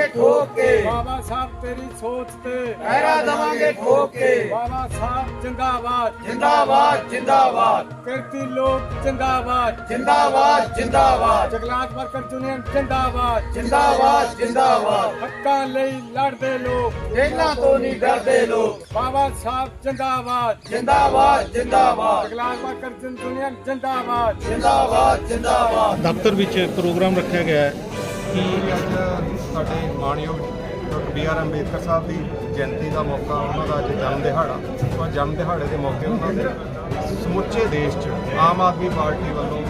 ਦਵਾਂਗੇ ਠੋਕ। ਕੇ ਬਾਬਾ ਸਾਹਿਬ ਤੇਰੀ ਸੋਚ ਤੇ ਪਹਿਰਾ ਦਵਾਂਗੇ ਠੋਕ। ਕੇ ਬਾਬਾ ਸਾਹਿਬ ਜਿੰਦਾਬਾਦ। ਜਿੰਦਾਬਾਦ ਜਿੰਦਾਬਾਦ। ਕਿਰਤੀ ਲੋਕ ਜਿੰਦਾਬਾਦ। ਜਿੰਦਾਬਾਦ ਜਿੰਦਾਬਾਦ। ਜਗਲਾਤ ਵਰਕਰ ਯੂਨੀਅਨ ਜਿੰਦਾਬਾਦ। ਜਿੰਦਾਬਾਦ ਜਿੰਦਾਬਾਦ। ਹੱਕਾਂ ਲਈ ਲੜਦੇ ਲੋਕ। ਇਹਨਾਂ ਤੋਂ ਨਹੀਂ ਡਰਦੇ ਲੋਕ। ਬਾਬਾ ਸਾਹਿਬ ਜਿੰਦਾਬਾਦ। ਜਿੰਦਾਬਾਦ ਜਿੰਦਾਬਾਦ। ਜਗਲਾਤ ਵਰਕਰ ਯੂਨੀਅਨ ਜਿੰਦਾਬਾਦ। ਜਿੰਦਾਬਾਦ ਜਿੰਦਾਬਾਦ। ਦਫ਼ਤਰ ਵਿੱਚ ਪ੍ਰੋਗਰਾਮ ਰੱਖਿਆ ਗਿਆ ਹੈ। ਕਿ ਅੱਜ ਸਾਡੇ ਮਾਣਯੋਗ doctor B R Ambedkar Sahib ਦੀ ਜਯੰਤੀ ਦਾ ਮੌਕਾ ਉਹਨਾਂ ਦਾ ਅੱਜ ਜਨਮ ਦਿਹਾੜਾ, ਉਹ ਜਨਮ ਦਿਹਾੜੇ ਦੇ ਮੌਕੇ ਉਹਨਾਂ ਦੇ ਸਮੁੱਚੇ ਦੇਸ਼ 'ਚ ਆਮ ਆਦਮੀ ਪਾਰਟੀ ਵੱਲੋਂ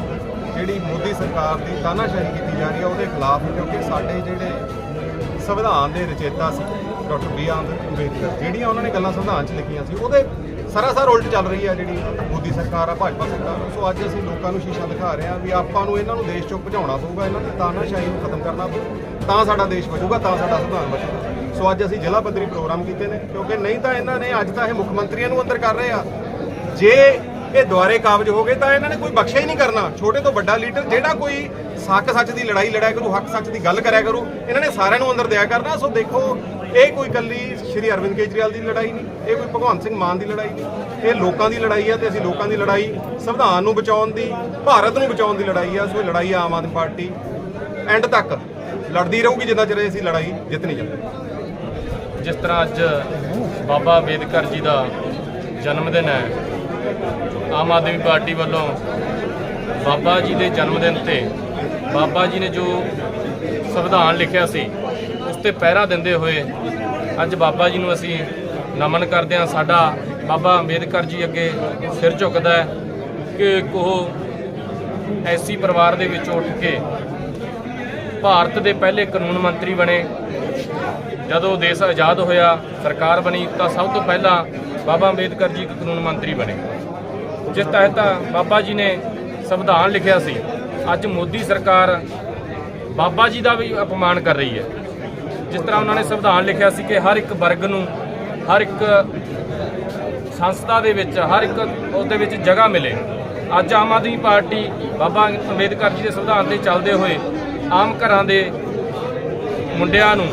ਜਿਹੜੀ ਮੋਦੀ ਸਰਕਾਰ ਦੀ ਤਾਨਾਸ਼ਾਹੀ ਕੀਤੀ ਜਾ ਰਹੀ ਹੈ, ਉਹਦੇ ਖਿਲਾਫ ਕਿਉਂਕਿ ਸਾਡੇ ਜਿਹੜੇ ਸੰਵਿਧਾਨ ਦੇ ਰਚੇਤਾ ਸੀ ਡਾਕਟਰ ਬੀ ਆਰ ਅੰਬੇਦਕਰ, ਜਿਹੜੀਆਂ ਉਹਨਾਂ ਨੇ ਗੱਲਾਂ ਸੰਵਿਧਾਨ 'ਚ ਲਿਖੀਆਂ ਸੀ, ਉਹਦੇ ਸਰਾਸਰ ਉਲਟ ਚੱਲ ਰਹੀ ਹੈ ਜਿਹੜੀ ਮੋਦੀ ਸਰਕਾਰ ਆ, ਭਾਜਪਾ ਸਰਕਾਰ ਸੋ ਅੱਜ ਅਸੀਂ ਲੋਕਾਂ ਨੂੰ ਸ਼ੀਸ਼ਾ ਦਿਖਾ ਰਹੇ ਹਾਂ ਵੀ ਆਪਾਂ ਨੂੰ ਇਹਨਾਂ ਨੂੰ ਦੇਸ਼ ਚੋਂ ਭਜਾਉਣਾ ਪਊਗਾ, ਇਹਨਾਂ ਦੀ ਤਾਨਾਸ਼ਾਹੀ ਨੂੰ ਖਤਮ ਕਰਨਾ ਪਊ, ਤਾਂ ਸਾਡਾ ਦੇਸ਼ ਬਚੂਗਾ, ਤਾਂ ਸਾਡਾ ਸੰਵਿਧਾਨ ਬਚੂਗਾ। ਸੋ ਅੱਜ ਅਸੀਂ ਜ਼ਿਲ੍ਹਾ ਪੱਧਰੀ ਪ੍ਰੋਗਰਾਮ ਕੀਤੇ ਨੇ, ਕਿਉਂਕਿ ਨਹੀਂ ਤਾਂ ਇਹਨਾਂ ਨੇ ਅੱਜ ਤਾਂ ਇਹ ਮੁੱਖ ਮੰਤਰੀਆਂ ਨੂੰ ਅੰਦਰ ਕਰ ਰਹੇ ਆ। ਜੇ ਇਹ ਦੁਆਰੇ ਕਾਬਜ ਹੋ ਗਏ ਤਾਂ ਇਹਨਾਂ ਨੇ ਕੋਈ ਬਖਸ਼ਿਆ ਹੀ ਨਹੀਂ ਕਰਨਾ। ਛੋਟੇ ਤੋਂ ਵੱਡਾ ਲੀਡਰ ਜਿਹੜਾ ਕੋਈ ਹੱਕ ਸੱਚ ਦੀ ਲੜਾਈ, ਲੜਿਆ ਕਰੂ ਹੱਕ ਸੱਚ ਦੀ ਗੱਲ ਕਰਿਆ ਕਰੂ, ਇਹਨਾਂ ਨੇ ਸਾਰਿਆਂ ਨੂੰ ਅੰਦਰ ਦਿਆ ਕਰਨਾ। ਸੋ ਦੇਖੋ ਇਹ ਕੋਈ ਕੱਲੀ ਸ਼੍ਰੀ ਅਰਵਿੰਦ ਕੇਜਰੀਵਾਲ ਦੀ ਲੜਾਈ ਨਹੀਂ, ਇਹ ਕੋਈ ਭਗਵੰਤ ਸਿੰਘ ਮਾਨ ਦੀ ਲੜਾਈ ਨਹੀਂ। ਇਹ ਲੋਕਾਂ ਦੀ ਲੜਾਈ ਹੈ ਤੇ ਅਸੀਂ ਲੋਕਾਂ ਦੀ ਲੜਾਈ, ਸੰਵਿਧਾਨ ਨੂੰ ਬਚਾਉਣ ਦੀ, ਭਾਰਤ ਨੂੰ ਬਚਾਉਣ ਦੀ ਲੜਾਈ ਹੈ ਸੋ ਇਹ ਲੜਾਈ ਆਮ ਆਦਮੀ ਪਾਰਟੀ ਐਂਡ ਤੱਕ ਲੜਦੀ ਰਹੂਗੀ ਜਿੰਨਾ ਚਿਰ ਅਸੀਂ ਲੜਾਈ ਜਿੱਤ ਨਹੀਂ ਜਾਂਦੇ। ਜਿਸ ਤਰ੍ਹਾਂ ਅੱਜ ਬਾਬਾ ਅੰਬੇਦਕਰ ਜੀ ਦਾ ਜਨਮ ਦਿਨ ਹੈ, ਆਮ ਆਦਮੀ ਪਾਰਟੀ ਵੱਲੋਂ ਬਾਬਾ ਜੀ ਦੇ ਜਨਮ ਦਿਨ ਤੇ ਬਾਬਾ ਜੀ ਨੇ ਜੋ ਸੰਵਿਧਾਨ ਲਿਖਿਆ ਸੀ ਉਸ ਪਹਿਰਾ ਦਿੰਦੇ ਹੋਏ ਅੱਜ ਬਾਬਾ ਜੀ ਨੂੰ ਅਸੀਂ ਨਮਨ ਕਰਦੇ ਹਾਂ। ਸਾਡਾ ਬਾਬਾ ਅੰਬੇਦਕਰ ਜੀ ਅੱਗੇ ਸਿਰ ਝੁਕਦਾ ਹੈ ਕਿ ਇੱਕ ਉਹ ਐਸੀ ਪਰਿਵਾਰ ਦੇ ਵਿੱਚ ਉੱਠ ਕੇ ਭਾਰਤ ਦੇ ਪਹਿਲੇ ਕਾਨੂੰਨ ਮੰਤਰੀ ਬਣੇ। ਜਦੋਂ ਦੇਸ਼ ਆਜ਼ਾਦ ਹੋਇਆ, ਸਰਕਾਰ ਬਣੀ, ਤਾਂ ਸਭ ਤੋਂ ਪਹਿਲਾਂ ਬਾਬਾ ਅੰਬੇਦਕਰ ਜੀ ਇੱਕ ਕਾਨੂੰਨ ਮੰਤਰੀ ਬਣੇ। ਜਿਸ ਤਹਿਤ ਬਾਬਾ ਜੀ ਨੇ ਸੰਵਿਧਾਨ ਲਿਖਿਆ ਸੀ। ਅੱਜ ਮੋਦੀ ਸਰਕਾਰ ਬਾਬਾ ਜੀ ਦਾ ਵੀ ਅਪਮਾਨ ਕਰ ਰਹੀ ਹੈ। ਜਿਸ ਤਰ੍ਹਾਂ ਉਹਨਾਂ ਨੇ ਸੰਵਿਧਾਨ ਲਿਖਿਆ ਸੀ ਕਿ ਹਰ ਇੱਕ ਵਰਗ ਨੂੰ, ਹਰ ਇੱਕ ਸੰਸਥਾ ਦੇ ਵਿੱਚ, ਹਰ ਇੱਕ ਉਹਦੇ ਵਿੱਚ ਜਗ੍ਹਾ ਮਿਲੇ। ਅੱਜ ਆਮ ਆਦਮੀ ਪਾਰਟੀ ਬਾਬਾ ਅੰਬੇਦਕਰ ਜੀ ਦੇ ਸੰਵਿਧਾਨ ਤੇ ਚੱਲਦੇ ਹੋਏ ਆਮ ਘਰਾਂ ਦੇ ਮੁੰਡਿਆਂ ਨੂੰ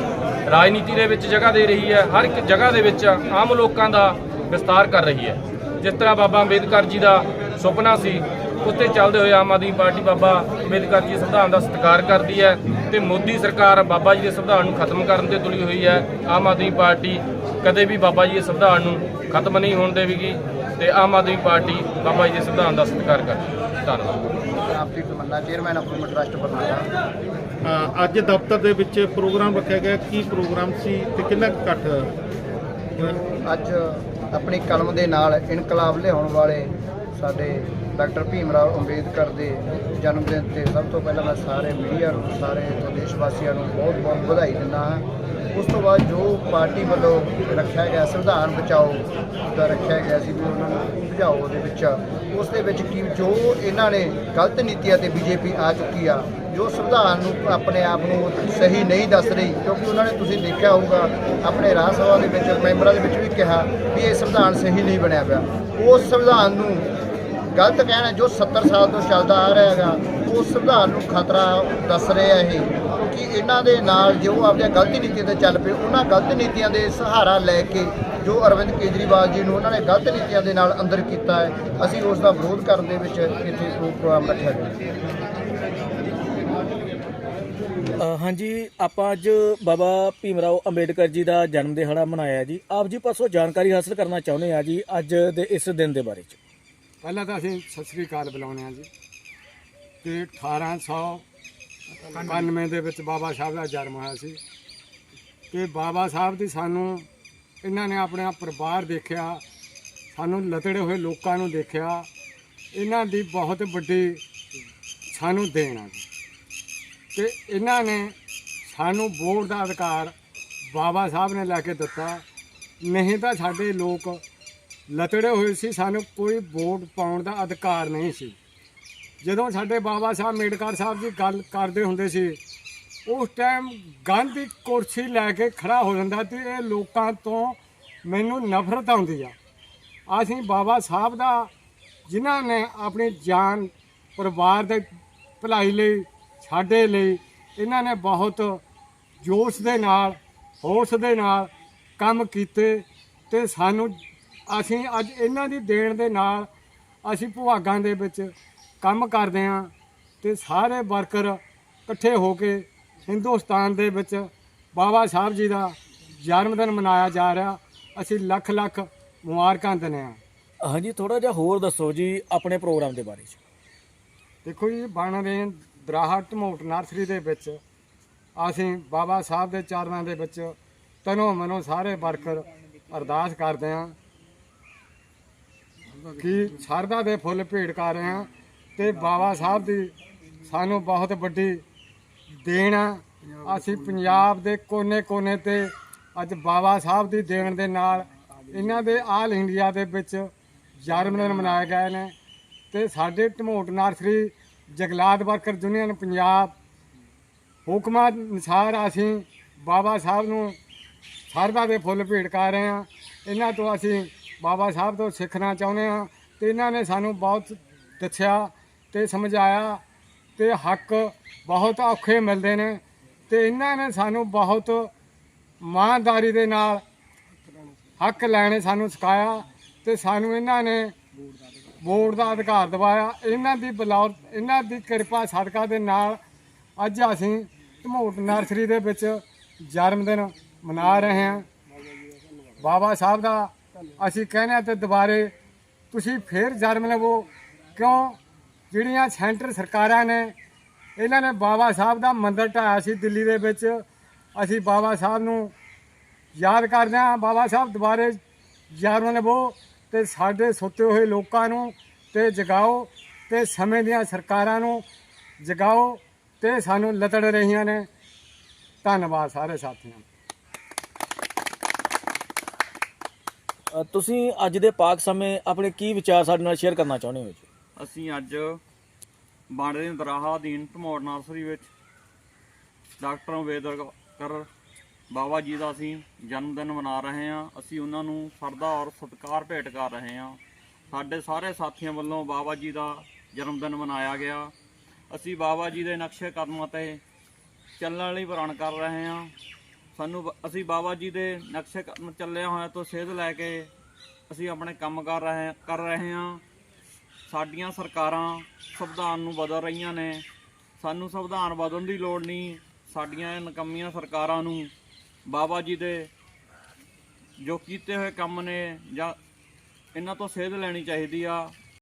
ਰਾਜਨੀਤੀ ਦੇ ਵਿੱਚ ਜਗ੍ਹਾ ਦੇ ਰਹੀ ਹੈ, ਹਰ ਇੱਕ ਜਗ੍ਹਾ ਦੇ ਵਿੱਚ ਆਮ ਲੋਕਾਂ ਦਾ ਵਿਸਤਾਰ ਕਰ ਰਹੀ ਹੈ। ਜਿਸ ਤਰ੍ਹਾਂ ਬਾਬਾ ਅੰਬੇਦਕਰ ਜੀ ਦਾ ਸੁਪਨਾ ਸੀ ਉੱਤੇ ਚੱਲਦੇ ਹੋਏ ਆਮ ਆਦਮੀ ਪਾਰਟੀ ਬਾਬਾ ਅੰਬੇਦਕਰ ਜੀ ਦੇ ਸੰਵਿਧਾਨ ਦਾ ਸਤਿਕਾਰ ਕਰਦੀ ਹੈ। ਤੇ ਮੋਦੀ ਸਰਕਾਰ ਬਾਬਾ ਜੀ ਦੇ ਸੰਵਿਧਾਨ ਨੂੰ ਖਤਮ ਕਰਨ ਤੇ ਤੁਲੀ ਹੋਈ ਹੈ। ਆਮ ਆਦਮੀ ਪਾਰਟੀ ਕਦੇ ਵੀ ਬਾਬਾ ਜੀ ਦੇ ਸੰਵਿਧਾਨ ਨੂੰ ਖਤਮ ਨਹੀਂ ਹੋਣ ਦੇਵੇਗੀ ਤੇ ਆਮ ਆਦਮੀ ਪਾਰਟੀ ਬਾਬਾ ਜੀ ਦੇ ਸੰਵਿਧਾਨ ਦਾ ਸਤਿਕਾਰ ਕਰਦੀ ਧੰਨਵਾਦ। ਆਪ ਦੀ ਤਮੰਨਾ ਚੇਅਰਮੈਨ ਅਪਰੂਵਮੈਂਟ ਟਰਸਟ ਬਰਨਾਲਾ ਅੱਜ ਦਫ਼ਤਰ ਦੇ ਵਿੱਚ ਪ੍ਰੋਗਰਾਮ ਰੱਖਿਆ ਗਿਆ। ਕੀ ਪ੍ਰੋਗਰਾਮ ਸੀ ਤੇ ਕਿੰਨਾ ਕੁ ਇਕੱਠ ਅੱਜ ਆਪਣੀ ਕਲਮ ਦੇ ਨਾਲ ਇਨਕਲਾਬ ਲਿਆਉਣ ਵਾਲੇ ਸਾਡੇ ਡਾਕਟਰ ਭੀਮ ਰਾਓ ਅੰਬੇਦਕਰ ਦੇ ਜਨਮ ਦਿਨ ਤੇ ਸਭ ਤੋਂ ਪਹਿਲਾਂ ਮੈਂ ਸਾਰੇ ਮੀਡੀਆ ਨੂੰ, ਸਾਰੇ ਇੱਥੋਂ ਦੇਸ਼ ਵਾਸੀਆਂ ਨੂੰ ਬਹੁਤ ਬਹੁਤ ਵਧਾਈ ਦਿੰਦਾ ਹਾਂ। ਉਸ ਤੋਂ ਬਾਅਦ ਜੋ ਪਾਰਟੀ ਵੱਲੋਂ ਰੱਖਿਆ ਗਿਆ ਸੰਵਿਧਾਨ ਬਚਾਓ ਦਾ ਰੱਖਿਆ ਗਿਆ ਸੀ ਵੀ ਉਹਨਾਂ ਨੂੰ ਬੁਝਾਓ ਦੇ ਵਿੱਚ, ਉਸ ਦੇ ਵਿੱਚ ਕੀ ਜੋ ਇਹਨਾਂ ਨੇ ਗਲਤ ਨੀਤੀਆਂ ਤੇ ਬੀਜੇਪੀ ਆ ਚੁੱਕੀ ਆ, ਜੋ ਸੰਵਿਧਾਨ ਨੂੰ ਆਪਣੇ ਆਪ ਨੂੰ ਸਹੀ ਨਹੀਂ ਦੱਸ ਰਹੀ, ਕਿਉਂਕਿ ਉਹਨਾਂ ਨੇ ਤੁਸੀਂ ਦੇਖਿਆ ਹੋਊਗਾ, ਆਪਣੇ ਰਾਜ ਸਭਾ ਦੇ ਵਿੱਚ, ਮੈਂਬਰਾਂ ਦੇ ਵਿੱਚ ਵੀ ਕਿਹਾ ਵੀ ਇਹ ਸੰਵਿਧਾਨ ਸਹੀ ਨਹੀਂ ਬਣਿਆ ਪਿਆ। ਉਸ ਸੰਵਿਧਾਨ ਨੂੰ ਗਲਤ ਕਹਿਣਾ ਜੋ 70 ਸਾਲ ਤੋਂ ਚੱਲਦਾ ਆ ਰਿਹਾ ਹੈਗਾ, ਉਹ ਸੰਵਿਧਾਨ ਨੂੰ ਖਤਰਾ ਦੱਸ ਰਿਹਾ ਇਹ ਕਿ ਇਹਨਾਂ ਦੇ ਨਾਲ ਜੋ ਆਪਣੀਆਂ ਗਲਤੀ ਨੀਤੀਆਂ ਤੇ ਚੱਲ ਪਏ, ਉਹਨਾਂ ਗਲਤ ਨੀਤੀਆਂ ਦੇ ਸਹਾਰਾ ਲੈ ਕੇ ਜੋ ਅਰਵਿੰਦ ਕੇਜਰੀਵਾਲ ਜੀ ਨੂੰ ਉਹਨਾਂ ਨੇ ਗਲਤ ਨੀਤੀਆਂ ਦੇ ਨਾਲ ਅੰਦਰ ਕੀਤਾ ਹੈ, ਅਸੀਂ ਉਸ ਦਾ ਵਿਰੋਧ ਕਰਨ ਦੇ ਵਿੱਚ ਇੱਥੇ ਪ੍ਰੋਗਰਾਮ ਰੱਖਿਆ ਗਿਆ ਹਾਂਜੀ, ਆਪਾਂ ਅੱਜ ਬਾਬਾ ਭੀਮਰਾਓ ਅੰਬੇਡਕਰ ਜੀ ਦਾ ਜਨਮ ਦਿਹਾੜਾ ਮਨਾਇਆ ਜੀ। ਆਪ ਜੀ ਪਾਸੋਂ ਜਾਣਕਾਰੀ ਹਾਸਲ ਕਰਨਾ ਚਾਹੁੰਦੇ ਆ ਜੀ, ਅੱਜ ਦੇ ਇਸ ਦਿਨ ਦੇ ਬਾਰੇ ਚ। ਪਹਿਲਾਂ ਤਾਂ ਅਸੀਂ ਸਤਿ ਸ੍ਰੀ ਅਕਾਲ ਬੁਲਾਉਂਦੇ ਹਾਂ ਜੀ। ਕਿ 1891 ਦੇ ਵਿੱਚ ਬਾਬਾ ਸਾਹਿਬ ਦਾ ਜਨਮ ਹੋਇਆ ਸੀ। ਤੇ ਬਾਬਾ ਸਾਹਿਬ ਦੀ ਸਾਨੂੰ, ਇਹਨਾਂ ਨੇ ਆਪਣਾ ਪਰਿਵਾਰ ਦੇਖਿਆ, ਸਾਨੂੰ ਲਤੜੇ ਹੋਏ ਲੋਕਾਂ ਨੂੰ ਦੇਖਿਆ। ਇਹਨਾਂ ਦੀ ਬਹੁਤ ਵੱਡੀ ਸਾਨੂੰ ਦੇਣ ਆ ਜੀ। ਤੇ ਇਹਨਾਂ ਨੇ ਸਾਨੂੰ ਵੋਟ ਦਾ ਅਧਿਕਾਰ ਬਾਬਾ ਸਾਹਿਬ ਨੇ ਲੈ ਕੇ ਦਿੱਤਾ। ਨਹੀਂ ਤਾਂ ਸਾਡੇ ਲੋਕ ਲਤੜੇ ਹੋਏ ਸੀ, ਸਾਨੂੰ ਕੋਈ ਵੋਟ ਪਾਉਣ ਦਾ ਅਧਿਕਾਰ ਨਹੀਂ ਸੀ। ਜਦੋਂ ਸਾਡੇ ਬਾਬਾ ਸਾਹਿਬ ਅੰਬੇਡਕਰ ਸਾਹਿਬ ਜੀ ਗੱਲ ਕਰਦੇ ਹੁੰਦੇ ਸੀ, ਉਸ ਟਾਈਮ ਗਾਂਧੀ ਕੁਰਸੀ ਲੈ ਕੇ ਖੜਾ ਹੋ ਜਾਂਦਾ ਤੇ ਇਹ ਲੋਕਾਂ ਤੋਂ ਮੈਨੂੰ ਨਫ਼ਰਤ ਆਉਂਦੀ ਆ। ਅਸੀਂ ਬਾਬਾ ਸਾਹਿਬ ਦਾ, ਜਿਨ੍ਹਾਂ ਨੇ ਆਪਣੀ ਜਾਨ ਪਰਿਵਾਰ ਦੇ ਭਲਾਈ ਲਈ, ਸਾਡੇ ਲਈ, ਇਹਨਾਂ ਨੇ ਬਹੁਤ ਜੋਸ਼ ਦੇ ਨਾਲ, ਹੋਸ਼ ਦੇ ਨਾਲ ਕੰਮ ਕੀਤੇ ਤੇ ਸਾਨੂੰ ਅਸੀਂ ਅੱਜ ਇਹਨਾਂ ਦੀ ਦੇਣ ਦੇ ਨਾਲ ਅਸੀਂ ਭਵਾਗਾਂ ਦੇ ਵਿੱਚ ਕੰਮ ਕਰਦੇ ਹਾਂ ਤੇ ਸਾਰੇ ਵਰਕਰ ਇਕੱਠੇ ਹੋ ਕੇ ਹਿੰਦੁਸਤਾਨ ਦੇ ਵਿੱਚ ਬਾਬਾ ਸਾਹਿਬ ਜੀ ਦਾ ਜਨਮ ਦਿਨ ਮਨਾਇਆ ਜਾ ਰਿਹਾ। ਅਸੀਂ ਲੱਖ ਲੱਖ ਮੁਬਾਰਕਾਂ ਦਿੰਦੇ ਹਾਂ। ਹਾਂਜੀ ਥੋੜਾ ਜਿਹਾ ਹੋਰ ਦੱਸੋ ਜੀ ਆਪਣੇ ਪ੍ਰੋਗਰਾਮ ਦੇ ਬਾਰੇ 'ਚ। ਦੇਖੋ ਜੀ ਬਣ ਰਹੇ ਦਰਾਹਾ ਢਮੋਟ ਨਰਸਰੀ ਦੇ ਵਿੱਚ ਅਸੀਂ ਬਾਬਾ ਸਾਹਿਬ ਦੇ ਚਰਨਾਂ ਦੇ ਵਿੱਚ ਤਨੋ ਮਨੋ ਸਾਰੇ ਵਰਕਰ ਅਰਦਾਸ ਕਰਦੇ ਹਾਂ। ਕਿ ਸ਼ਰਧਾ ਦੇ ਫੁੱਲ ਭੇਟ ਕਰ ਰਹੇ ਹਾਂ ਤੇ ਬਾਬਾ ਸਾਹਿਬ ਦੀ ਸਾਨੂੰ ਬਹੁਤ ਵੱਡੀ ਦੇਣ ਆ। ਅਸੀਂ ਪੰਜਾਬ ਦੇ ਕੋਨੇ-ਕੋਨੇ ਤੇ ਅੱਜ ਬਾਬਾ ਸਾਹਿਬ ਦੀ ਦੇਣ ਦੇ ਨਾਲ ਇਹਨਾਂ ਦੇ ਆਲ ਇੰਡੀਆ ਦੇ ਵਿੱਚ ਜਨਮ ਦਿਨ ਮਨਾਏ ਗਏ ਨੇ ਤੇ ਸਾਡੇ ਢਮੋਟ ਨਰਸਰੀ ਜਗਲਾਤ ਵਰਕਰ ਯੂਨੀਅਨ ਪੰਜਾਬ ਹੁਕਮਾਂ ਅਨੁਸਾਰ ਅਸੀਂ ਬਾਬਾ ਸਾਹਿਬ ਨੂੰ ਸ਼ਰਧਾ ਦੇ ਫੁੱਲ ਭੇਟ ਕਰ ਰਹੇ ਹਾਂ। ਇਹਨਾਂ ਤੋਂ ਅਸੀਂ ਬਾਬਾ ਸਾਹਿਬ ਤੋਂ ਸਿੱਖਣਾ ਚਾਹੁੰਦੇ ਹਾਂ ਤੇ ਇਹਨਾਂ ਨੇ ਸਾਨੂੰ ਬਹੁਤ ਦੱਸਿਆ ਤੇ ਸਮਝਾਇਆ ਤੇ ਹੱਕ ਬਹੁਤ ਔਖੇ ਮਿਲਦੇ ਨੇ ਤੇ ਇਹਨਾਂ ਨੇ ਸਾਨੂੰ ਬਹੁਤ ਇਮਾਨਦਾਰੀ ਦੇ ਨਾਲ ਹੱਕ ਲੈਣੇ ਸਾਨੂੰ ਸਿਖਾਇਆ ਤੇ ਸਾਨੂੰ ਇਹਨਾਂ ਨੇ ਵੋਟ ਦਾ ਅਧਿਕਾਰ ਦਿਵਾਇਆ। ਇਹਨਾਂ ਦੀ ਬਲੌਰ ਇਹਨਾਂ ਦੀ ਕਿਰਪਾ ਸਦਕਾ ਦੇ ਨਾਲ ਅੱਜ ਅਸੀਂ ਧਮੋਟ ਨਰਸਰੀ ਦੇ ਵਿੱਚ ਜਨਮ ਦਿਨ ਮਨਾ ਰਹੇ ਹਾਂ। ਬਾਬਾ ਸਾਹਿਬ ਦਾ ਅਸੀਂ ਕਹਿੰਦੇ ਹਾਂ ਤੇ ਦੁਬਾਰੇ ਤੁਸੀਂ ਫੇਰ ਜਨਮ ਲਵੋ। ਕਿਉਂ? ਜਿਹੜੀਆਂ ਸੈਂਟਰ ਸਰਕਾਰਾਂ ਨੇ, ਇਹਨਾਂ ਨੇ ਬਾਬਾ ਸਾਹਿਬ ਦਾ ਮੰਦਿਰ ਢਾਇਆ ਸੀ ਦਿੱਲੀ ਦੇ ਵਿੱਚ। ਅਸੀਂ ਬਾਬਾ ਸਾਹਿਬ ਨੂੰ ਯਾਦ ਕਰਦੇ ਹਾਂ। ਬਾਬਾ ਸਾਹਿਬ ਦੁਬਾਰੇ ਜਨਮ ਲਵੋ ਤੇ ਸਾਡੇ ਸੁੱਤੇ ਹੋਏ ਲੋਕਾਂ ਨੂੰ ਤੇ ਜਗਾਓ ਤੇ ਸਮੇਂ ਦੀਆਂ ਸਰਕਾਰਾਂ ਨੂੰ ਜਗਾਓ ਤੇ ਸਾਨੂੰ ਲਤੜ ਰਹੀਆਂ ਨੇ। ਧੰਨਵਾਦ ਸਾਰੇ ਸਾਥੀਆਂ। ਅ, ਤੁਸੀਂ ਅੱਜ ਦੇ ਪਾਕ ਸਮੇਂ ਆਪਣੇ ਕੀ ਵਿਚਾਰ ਸਾਡੇ ਨਾਲ ਸ਼ੇਅਰ ਕਰਨਾ ਚਾਹੁੰਦੇ ਹੋ ਜੀ? ਅਸੀਂ ਅੱਜ ਬਾੜੇ ਦਰਾਹਾ ਅਧੀਨ ਧਮੋੜ ਨਰਸਰੀ ਵਿੱਚ ਡਾਕਟਰ ਅੰਬੇਦਕਰ ਬਾਬਾ ਜੀ ਦਾ ਅਸੀਂ ਜਨਮ ਦਿਨ ਮਨਾ ਰਹੇ ਹਾਂ। ਅਸੀਂ ਉਹਨਾਂ ਨੂੰ ਸਰਦਾ ਔਰ ਸਤਿਕਾਰ ਭੇਟ ਕਰ ਰਹੇ ਹਾਂ। ਸਾਡੇ ਸਾਰੇ ਸਾਥੀਆਂ ਵੱਲੋਂ ਬਾਬਾ ਜੀ ਦਾ ਜਨਮ ਦਿਨ ਮਨਾਇਆ ਗਿਆ। ਅਸੀਂ ਬਾਬਾ ਜੀ ਦੇ ਨਕਸ਼ੇ ਕਦਮਾਂ ਤੇ ਚੱਲਣ ਲਈ ਪ੍ਰਣ ਕਰ ਰਹੇ ਹਾਂ। ਸਾਨੂੰ ਬ- ਅਸੀਂ ਬਾਬਾ ਜੀ ਦੇ ਨਕਸ਼ੇ ਕਦਮ ਚੱਲਿਆ ਹੋਇਆ ਤੋਂ ਸੇਧ ਲੈ ਕੇ ਅਸੀਂ ਆਪਣੇ ਕੰਮ ਕਰ ਰਹੇ ਕਰ ਰਹੇ ਹਾਂ। ਸਾਡੀਆਂ ਸਰਕਾਰਾਂ ਸੰਵਿਧਾਨ ਨੂੰ ਬਦਲ ਰਹੀਆਂ ਨੇ। ਸਾਨੂੰ ਸੰਵਿਧਾਨ ਬਦਲਣ ਦੀ ਲੋੜ ਨਹੀਂ। ਸਾਡੀਆਂ ਇਹ ਨਕੰਮੀਆਂ ਸਰਕਾਰਾਂ ਨੂੰ ਬਾਬਾ ਜੀ ਦੇ ਜੋ ਕੀਤੇ ਹੋਏ ਕੰਮ ਨੇ ਜਾਂ ਇਹਨਾਂ ਤੋਂ ਸੇਧ ਲੈਣੀ ਚਾਹੀਦੀ ਆ।